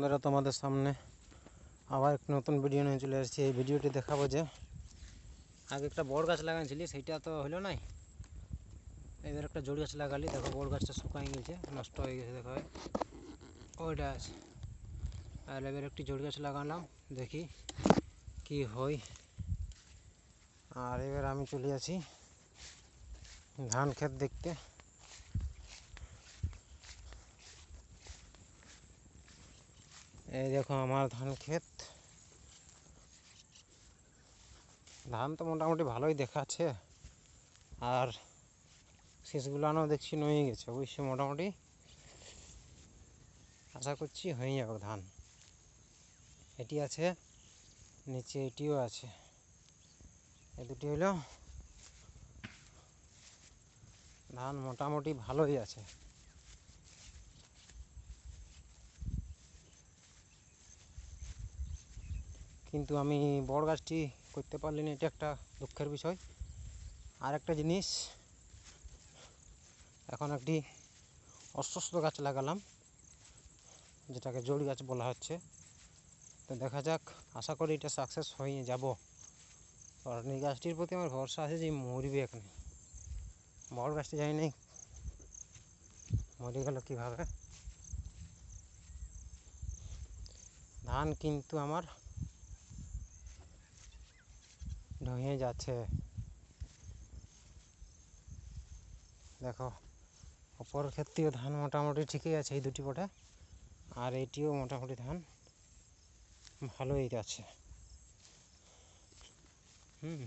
বন্ধুরা, তোমাদের সামনে আবার একটা নতুন ভিডিও নিয়ে চলে এসেছি এই ভিডিওটি দেখাবো যে, আগে একটা বড় গাছ লাগাইছিলি, সেইটা তো হলো নাই? এবার একটা জড়ি গাছ লাগালি, দেখো বড় গাছটা শুকাই গেছে, নষ্ট হয়ে গেছে, দেখো ওইটা আছে। আর এবার একটি জড়ি গাছ লাগালাম, দেখি কি হয়। আর এবার আমি চলে আছি ধান ক্ষেত দেখতে। এই দেখো আমার ধান ক্ষেত। ধান তো মোটামুটি ভালোই দেখাচ্ছে। আর শেষগুলানো দেখছি নয়ে গেছে, অবশ্যই মোটামুটি আশা করছি হয়ে যাবে ধান। এটি আছে, নিচে এটিও আছে। এই দুটি হলো ধান মোটামুটি ভালোই আছে। কিন্তু আমি বড় গাছটি করতে পারলি না এটা একটা দুঃখের বিষয়। আর একটা জিনিস, এখন একটি অশ্বস্থ গাছ লাগালাম, যেটাকে জড়ি গাছ বলা হচ্ছে। তো দেখা যাক, আশা করি এটা সাকসেস হয়ে যাব। কারণ এই গাছটির প্রতি আমার ভরসা আছে যে মরবে এখানে। বড় গাছটি যাই নেই, মরে গেল কীভাবে? ধান কিন্তু আমার ঢুয়ে যাচ্ছে। দেখো অপর ক্ষেত্রেও ধান মোটামুটি ঠিকই আছে এই দুটি পটে, আর এইটিও মোটামুটি ধান ভালোই আছে। হুম,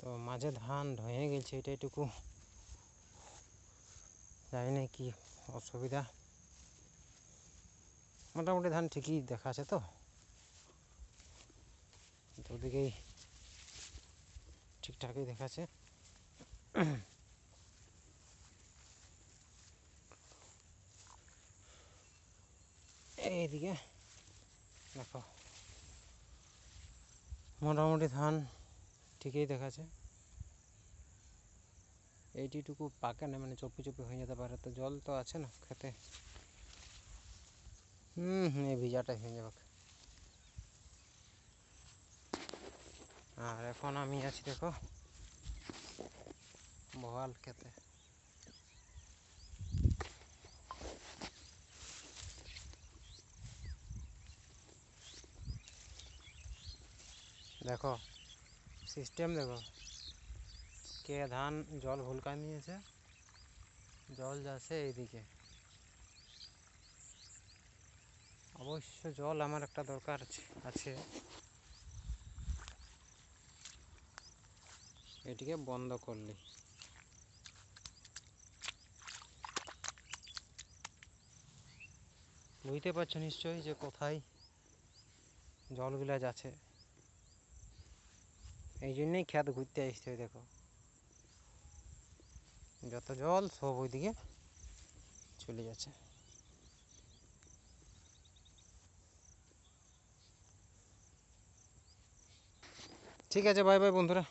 তো মাঝে ধান ধয়ে গেছে, এটা এটুকু জানি না কি অসুবিধা। মোটামুটি ধান ঠিকই দেখা আছে তো। দুদিকেই ঠিকঠাকই দেখাচ্ছে। এইদিকে দেখো। মোটামুটি ধান ঠিকই দেখাচ্ছে। এইটিটুকু পাকে না মানে চপি চপি হয়ে যেতে পারে। তো জল তো আছে না খেতে। হুম হুম, এই ভিজাটাই হয়ে যাবে। আর এখন আমি আছি, দেখো, বহাল খেতে। দেখো সিস্টেম দেখো, কে ধান, জল ভুলকা নিয়েছে? জল যাচ্ছে এইদিকে। অবশ্য জল আমার একটা দরকার আছে- এটিকে বন্ধ করলি। বুঝতে পারছ নিশ্চয়ই যে কোথায় জলগুলা যাচ্ছে এই জন্যই খেত ঘুরতে হয় দেখো। যত জল, সব ওইদিকে চলে যাচ্ছে। ঠিক আছে বাই বাই বন্ধুরা।